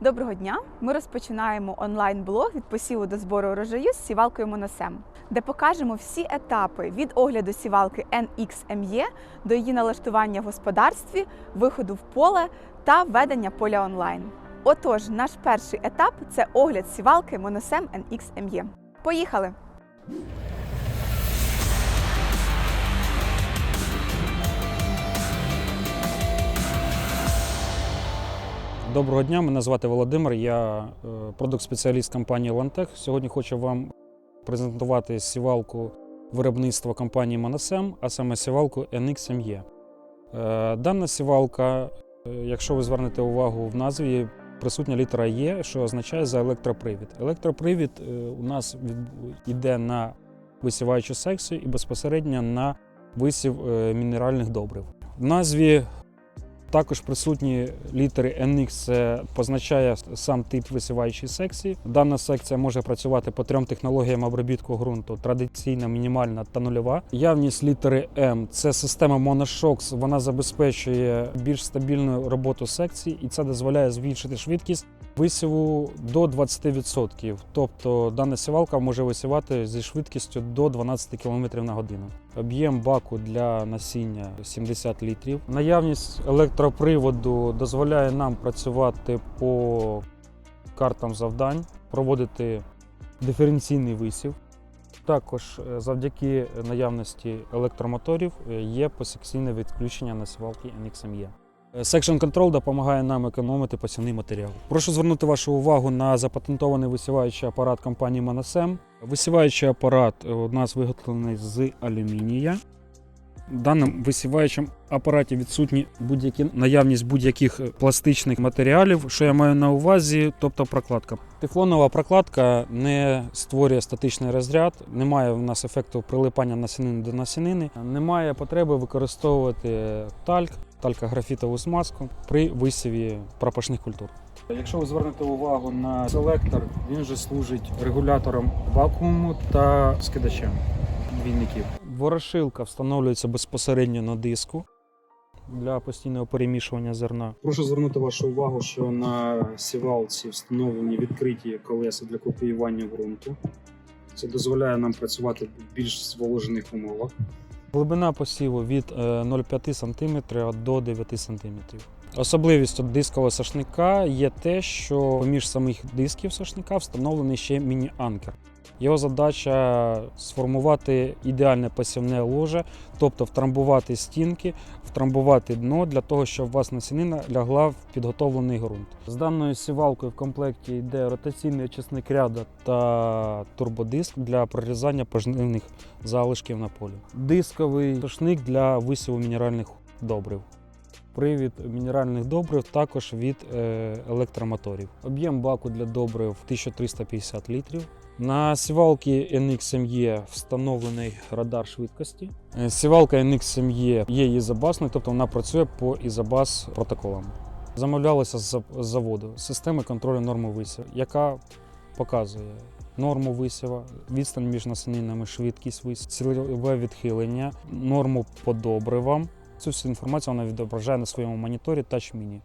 Доброго дня! Ми розпочинаємо онлайн-блог від посіву до збору урожаю з сівалкою Моносем, де покажемо всі етапи від огляду сівалки NXME до її налаштування в господарстві, виходу в поле та ведення поля онлайн. Отож, наш перший етап це огляд сівалки Моносем NXME. Поїхали! Доброго дня, мене звати Володимир, я е, продукт-спеціаліст компанії Lantech. Сьогодні хочу вам презентувати сівалку виробництва компанії Monasem, а саме сівалку NXME. Е, Дана сівалка, е, якщо ви звернете увагу в назві, присутня літера Є, що означає за електропривід. Електропривід е, у нас йде на висіваючу секцію і безпосередньо на висів е, мінеральних добрив. В назві також присутні літери NX це позначає сам тип висіваючої секції. Дана секція може працювати по трьом технологіям обробітку ґрунту: традиційна, мінімальна та нульова. Явність літери М це система Monoshox. Вона забезпечує більш стабільну роботу секції, і це дозволяє збільшити швидкість висіву до 20%. Тобто дана сівалка може висівати зі швидкістю до 12 км на годину. Об'єм баку для насіння 70 літрів. Наявність електроприводу дозволяє нам працювати по картам завдань, проводити диференційний висів. Також е, завдяки наявності електромоторів е, є посекційне відключення на сівалки NXME. Е, Section Control допомагає нам економити посівний матеріал. Прошу звернути вашу увагу на запатентований висіваючий апарат компанії Manasem. Висіваючий апарат е, у нас виготовлений з алюмінія. В висіваючим апараті відсутні будь-які наявність будь-яких е, пластичних матеріалів. Що я маю на увазі, тобто прокладка. Тефлонова прокладка не створює статичний розряд, немає в нас ефекту прилипання насінини до насінини, немає потреби використовувати тальк, талькографітову смазку при висіві пропашних культур. Якщо ви звернете увагу на селектор, він же служить регулятором вакууму та скидачем двійників. Ворошилка встановлюється безпосередньо на диску для постійного перемішування зерна. Прошу звернути вашу увагу, що на сівалці встановлені відкриті колеса для копіювання ґрунту. Це дозволяє нам працювати в більш зволожених умовах. Глибина посіву від е, 0,5 см до 9 см. Особливістю дискового сошника є те, що поміж самих дисків сошника встановлений ще міні-анкер. Його задача сформувати ідеальне посівне ложе, тобто втрамбувати стінки, втрамбувати дно для того, щоб у вас насінина лягла в підготовлений ґрунт. З даною сівалкою в комплекті йде ротаційний очисник ряда та турбодиск для прорізання пожнивних залишків на полі. Дисковий сошник для висіву мінеральних добрив. Привід мінеральних добрив також від е, електромоторів. Об'єм баку для добрив 1350 літрів. На сівалці NXME встановлений радар швидкості. Е, Сівалка NXME є ізобасною, тобто вона працює по ізобас протоколам. Замовлялася з з заводу системи контролю норми висіву, яка показує норму висіва, відстань між насінинами, швидкість висіву, цільове відхилення, норму по добривам. Цю всю інформацію вона відображає на своєму моніторі Touch Mini.